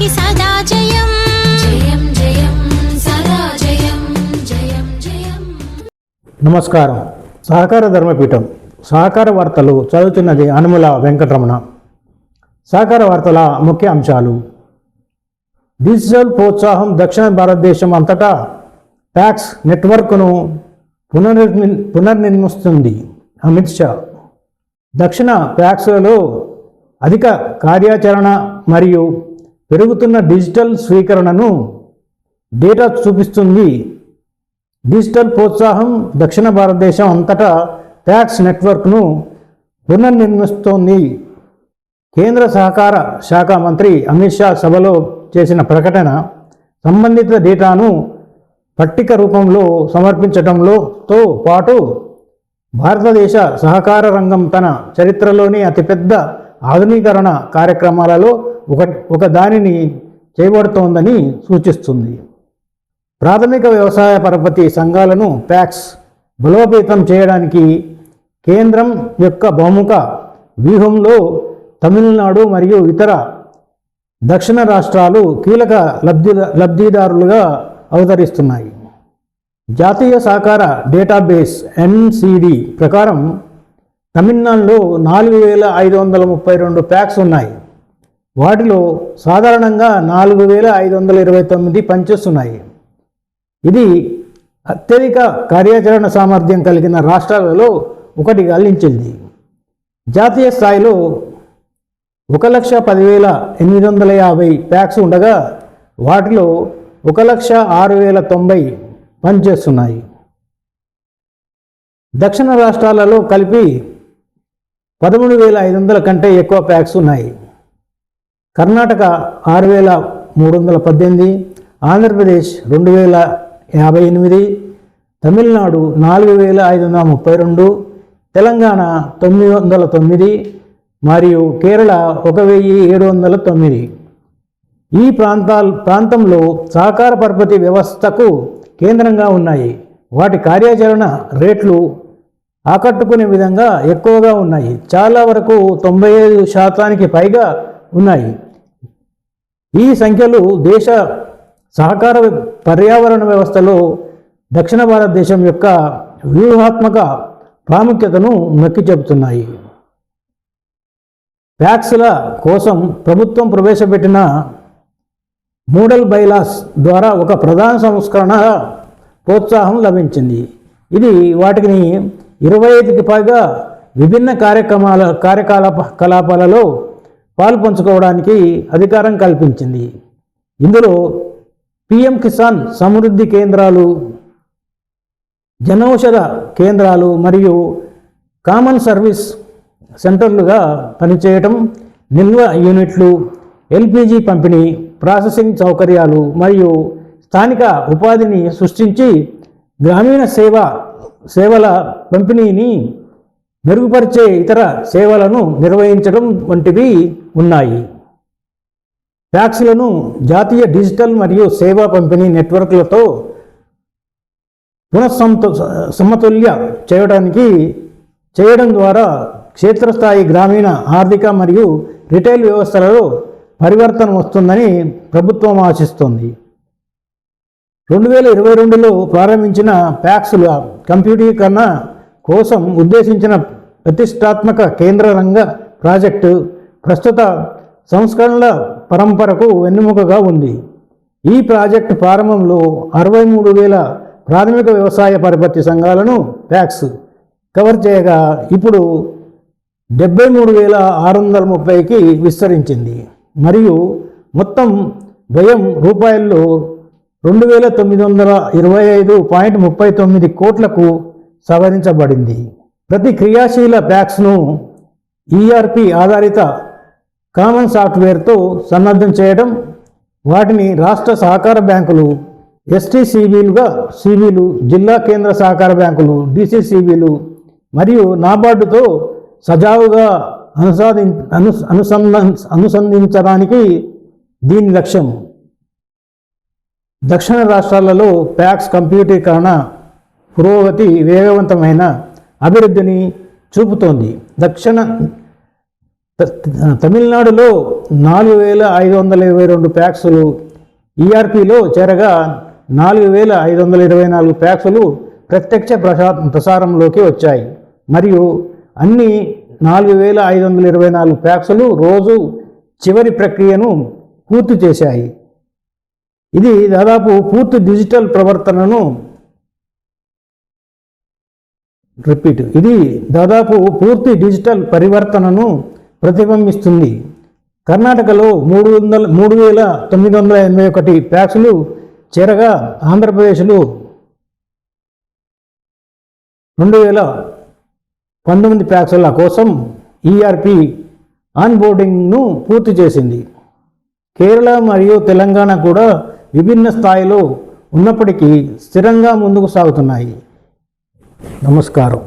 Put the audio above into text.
మనకి సదా జయం. జయం జయం సదా జయం జయం జయం. నమస్కారం. సహకార ధర్మపీఠం. సహకార వార్తలు చదువుతున్నది అనుముల వెంకటరమణ. సహకార వార్తల ముఖ్య అంశాలు. డిజిటల్ ప్రోత్సాహం దక్షిణ భారతదేశం అంతటా ట్యాక్స్ నెట్వర్క్ను పునర్ని పునర్నిర్మిస్తుంది. అమిత్ షా. దక్షిణ ట్యాక్స్లలో అధిక కార్యాచరణ మరియు పెరుగుతున్న డిజిటల్ స్వీకరణను డేటా చూపిస్తుంది. డిజిటల్ ప్రోత్సాహం దక్షిణ భారతదేశం అంతటా ట్యాక్స్ నెట్వర్క్ను పునర్నిర్మిస్తోంది. కేంద్ర సహకార శాఖ మంత్రి అమిత్ షా సభలో చేసిన ప్రకటన సంబంధిత డేటాను పట్టిక రూపంలో సమర్పించడంలో తో పాటు భారతదేశ సహకార రంగం తన చరిత్రలోని అతిపెద్ద ఆధునీకరణ కార్యక్రమాలలో ఒక ఒక దానిని చేయబడుతోందని సూచిస్తుంది. ప్రాథమిక వ్యవసాయ పరపతి సంఘాలను ప్యాక్స్ బలోపేతం చేయడానికి కేంద్రం యొక్క బహుముఖ వ్యూహంలో తమిళనాడు మరియు ఇతర దక్షిణ రాష్ట్రాలు కీలక లబ్ధి లబ్ధిదారులుగా అవతరిస్తున్నాయి. జాతీయ సహకార డేటాబేస్ ఎన్సిడి ప్రకారం తమిళనాడులో నాలుగు వేల ఐదు వందల ముప్పై రెండు ప్యాక్స్ ఉన్నాయి. వాటిలో సాధారణంగా నాలుగు వేల ఐదు వందల ఇరవై తొమ్మిది పనిచేస్తున్నాయి ఇది అత్యధిక కార్యాచరణ సామర్థ్యం కలిగిన రాష్ట్రాలలో ఒకటిగా నిలిచింది జాతీయ స్థాయిలో ఒక లక్ష పదివేల ఎనిమిది వందల యాభై ప్యాక్స్ ఉండగా వాటిలో ఒక లక్ష ఆరు వేల తొంభై పనిచేస్తున్నాయి దక్షిణ రాష్ట్రాలలో కలిపి పదమూడు వేల ఐదు వందల కంటే ఎక్కువ ప్యాక్స్ ఉన్నాయి. కర్ణాటక ఆరు వేల మూడు వందల పద్దెనిమిది ఆంధ్రప్రదేశ్ రెండు వేల యాభై ఎనిమిది తమిళనాడు నాలుగు వేల ఐదు వందల ముప్పై రెండు తెలంగాణ తొమ్మిది వందల తొమ్మిది మరియు కేరళ ఒక వెయ్యి ఏడు వందల తొమ్మిది. ఈ ప్రాంతాల ప్రాంతంలో సహకార పరపతి వ్యవస్థకు కేంద్రంగా ఉన్నాయి. వాటి కార్యాచరణ రేట్లు ఆకట్టుకునే విధంగా ఎక్కువగా ఉన్నాయి. చాలా వరకు తొంభై ఐదు శాతానికి పైగా ఉన్నాయి. ఈ సంఖ్యలు దేశ సహకార పర్యావరణ వ్యవస్థలో దక్షిణ భారతదేశం యొక్క వ్యూహాత్మక ప్రాముఖ్యతను నొక్కి చెబుతున్నాయి. ప్యాక్స్ల కోసం ప్రభుత్వం ప్రవేశపెట్టిన మోడల్ బైలాస్ ద్వారా ఒక ప్రధాన సంస్కరణ ప్రోత్సాహం లభించింది. ఇది వాటిని ఇరవై ఐదుకి పైగా విభిన్న కార్యక్రమాల కార్యకలాప కలాపాలలో పాల్పంచుకోవడానికి అధికారం కల్పించింది. ఇందులో పిఎం కిసాన్ సమృద్ధి కేంద్రాలు జనౌషధ కేంద్రాలు మరియు కామన్ సర్వీస్ సెంటర్లుగా పనిచేయటం నిల్వ యూనిట్లు ఎల్పిజి పంపిణీ ప్రాసెసింగ్ సౌకర్యాలు మరియు స్థానిక ఉపాధిని సృష్టించి గ్రామీణ సేవ సేవల పంపిణీని మెరుగుపరిచే ఇతర సేవలను నిర్వహించడం వంటివి ఉన్నాయి. ట్యాక్స్లను జాతీయ డిజిటల్ మరియు సేవా పంపిణీ నెట్వర్క్లతో పునఃసంత సమతుల్య చేయడానికి చేయడం ద్వారా క్షేత్రస్థాయి గ్రామీణ ఆర్థిక మరియు రిటైల్ వ్యవస్థలలో పరివర్తన వస్తుందని ప్రభుత్వం ఆశిస్తోంది. రెండు వేల ఇరవై రెండులో ప్రారంభించిన ప్యాక్స్ల కంప్యూటీకరణ కోసం ఉద్దేశించిన ప్రతిష్టాత్మక కేంద్ర రంగ ప్రాజెక్టు ప్రస్తుత సంస్కరణల పరంపరకు వెన్నెముకగా ఉంది. ఈ ప్రాజెక్టు ప్రారంభంలో అరవై మూడు వేల ప్రాథమిక వ్యవసాయ పరపతి సంఘాలను ట్యాక్స్ కవర్ చేయగా ఇప్పుడు డెబ్బై మూడు వేల ఆరు వందల ముప్పైకి విస్తరించింది. మరియు మొత్తం వ్యయం రూపాయల్లో రెండు వేల తొమ్మిది వందల ఇరవై ఐదు పాయింట్ ముప్పై తొమ్మిది కోట్లకు సవరించబడింది. ప్రతి క్రియాశీల ప్యాక్స్ను ఈఆర్పి ఆధారిత కామన్ సాఫ్ట్వేర్తో సన్నద్ధం చేయడం వాటిని రాష్ట్ర సహకార బ్యాంకులు ఎస్టీసీబీలుగా సిబిలు జిల్లా కేంద్ర సహకార బ్యాంకులు డిసిసిబీలు మరియు నాబార్డుతో సజావుగా అనుసాధి అను అనుసంధ అనుసంధించడానికి దీని లక్ష్యం. దక్షిణ రాష్ట్రాలలో ప్యాక్స్ కంప్యూటీకరణ పురోగతి వేగవంతమైన అభివృద్ధిని చూపుతోంది. దక్షిణ తమిళనాడులో నాలుగు వేల ఐదు వందల ఇరవై రెండు ప్యాక్సులు ఈఆర్పిలో చేరగా నాలుగు వేల ఐదు వందల ఇరవై నాలుగు ప్యాక్సులు ప్రత్యక్ష ప్రసా ప్రసారంలోకి వచ్చాయి. మరియు అన్ని నాలుగు వేల ఐదు వందల ఇరవై నాలుగు ప్యాక్సులు రోజు చివరి ప్రక్రియను పూర్తి చేశాయి. ఇది దాదాపు పూర్తి డిజిటల్ ప్రవర్తనను రిపీట్. ఇది దాదాపు పూర్తి డిజిటల్ పరివర్తనను ప్రతిబింబిస్తుంది. కర్ణాటకలో మూడు వందల మూడు వేల తొమ్మిది వందల ఎనభై ఒకటి ప్యాక్సులు చేరగా ఆంధ్రప్రదేశ్లో రెండు వేల పంతొమ్మిది ప్యాక్సుల కోసం ఈఆర్పి ఆన్బోర్డింగ్ను పూర్తి చేసింది. కేరళ మరియు తెలంగాణ కూడా విభిన్న స్థాయిలో ఉన్నప్పటికీ స్థిరంగా ముందుకు సాగుతున్నాయి. నమస్కారం.